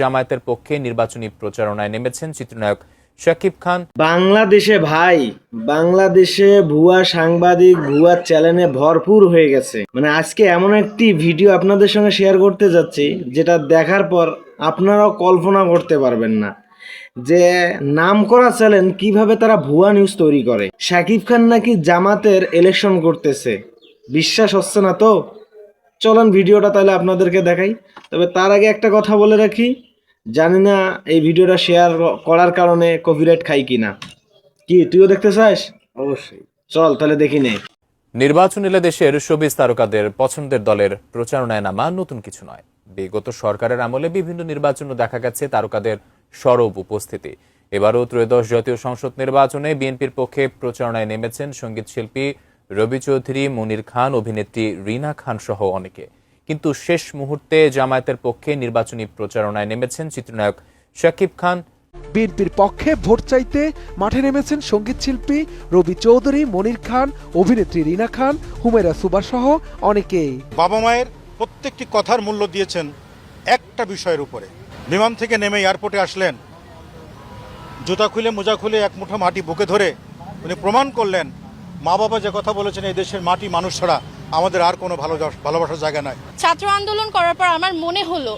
জামায়াতের পক্ষে নির্বাচনী প্রচারণায় নেমেছেন চিত্রনায়ক শাকিব খান। বাংলাদেশে ভাই, বাংলাদেশে ভুয়া সাংবাদিক, ভুয়া চ্যানেলে ভরপুর হয়ে গেছে। মানে আজকে এমন একটি ভিডিও আপনাদের সঙ্গে শেয়ার করতে যাচ্ছি, যেটা দেখার পর আপনারাও কল্পনা করতে পারবেন না। যে নাম করা চ্যানেল কীভাবে তারা ভুয়া নিউজ তৈরি করে। শাকিব খান নাকি জামাতের ইলেকশন করতেছে। বিশ্বাস হচ্ছে না তো? চলেন ভিডিওটা তাহলে আপনাদেরকে দেখাই। তবে তার আগে একটা কথা বলে রাখি জানি না এই ভিডিওটা শেয়ার করার কারণে কপিরাইট খাই কিনা। কি তুইও দেখতে চাস? অবশ্যই। চল তাহলে দেখি নে। নির্বাচন এলে দেশের শোবিজ তারকাদের পছন্দের দলের প্রচারণায় নামা নতুন কিছু নয়। বিগত সরকারের আমলে বিভিন্ন নির্বাচনে দেখা গেছে তারকাদের সরব উপস্থিতি। এবারও ত্রয়োদশ জাতীয় সংসদ নির্বাচনে বিএনপির পক্ষে প্রচারণায় নেমেছেন সংগীত শিল্পী রবি চৌধুরী মনির খান অভিনেত্রী রিনা খান সহ অনেকে। কিন্তু শেষ মুহূর্তে জামায়াতের পক্ষে নির্বাচনী প্রচারণায় নেমেছেন চিত্রনায়ক শাকিব খান। বিএনপির পক্ষে ভোট চাইতে মাঠে নেমেছেন সংগীত শিল্পী রবি চৌধুরী মনির খান অভিনেত্রী রিনা খান হুমেরা সুবা সহ অনেকেই। বাবা মায়ের প্রত্যেকটি কথার মূল্য দিয়েছেন একটা বিষয়ের উপরে। বিমান থেকে নেমে এয়ারপোর্টে আসলেন। জুতা খুলে মোজা খুলে এক মুঠো মাটি বুকে ধরে উনি প্রমাণ করলেন মা বাবা যে কথা বলেছেন, এই দেশের মাটি মানুষ ছাড়া আমাদের আর কোনো ভালো ভালোবাসার জায়গা নাই। ছাত্র আন্দোলন করার পর আমার মনে হলো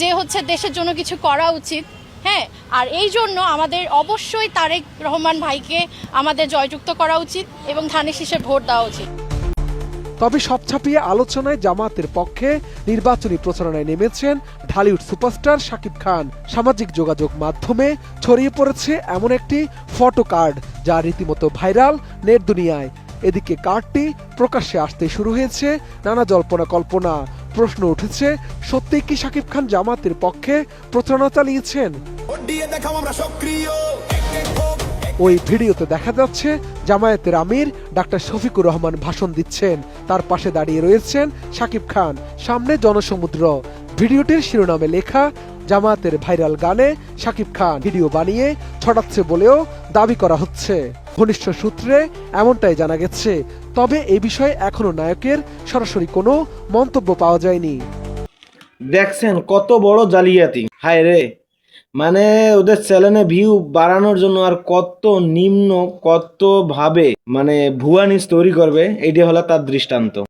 যে হচ্ছে দেশের জন্য কিছু করা উচিত। হ্যাঁ আর এই জন্য আমাদের অবশ্যই তারেক রহমান ভাইকে আমাদের জয়যুক্ত করা উচিত এবং ধানের শীষে ভোট দেওয়া উচিত। তবে সব ছাপিয়ে আলোচনায় জামাতের পক্ষে নির্বাচনী প্রচারণায় নেমেছেন ঢালিউড সুপারস্টার শাকিব খান। সামাজিক যোগাযোগ মাধ্যমে ছড়িয়ে পড়েছে এমন একটি ফটো কার্ড, যা রীতিমতো ভাইরাল নেট দুনিয়ায়। এদিকে কার্ডটি প্রকাশ্যে আসতে শুরু হয়েছে নানা জল্পনা কল্পনা। প্রশ্ন উঠেছে সত্যিই কি শাকিব খান জামাতের পক্ষে প্রচারণা চালিয়েছেন? ওই ভিডিওতে দেখা যাচ্ছে জামায়াতের আমির ডাক্তার শফিকুর রহমান ভাষণ দিচ্ছেন। তার পাশে দাঁড়িয়ে রয়েছেন শাকিব খান। সামনে জনসমুদ্র। ভিডিওটির শিরোনামে লেখা, জামায়াতের ভাইরাল গানে শাকিব খান ভিডিও বানিয়ে ছড়াচ্ছে বলেও দাবি করা হচ্ছে। ঘনিষ্ঠ সূত্রে এমনটাই জানা গেছে। তবে এ বিষয়ে এখনও নায়কের সরাসরি কোনো মন্তব্য পাওয়া যায়নি। দেখছেন কত বড় জালিয়াতি। হায় রে। মানে ওদের চ্যানেলে ভিউ বাড়ানোর জন্য আর কত নিম্ন, কত ভাবে মানে ভুয়া নিউজ তৈরি করবে, এইটা হলো তার দৃষ্টান্ত।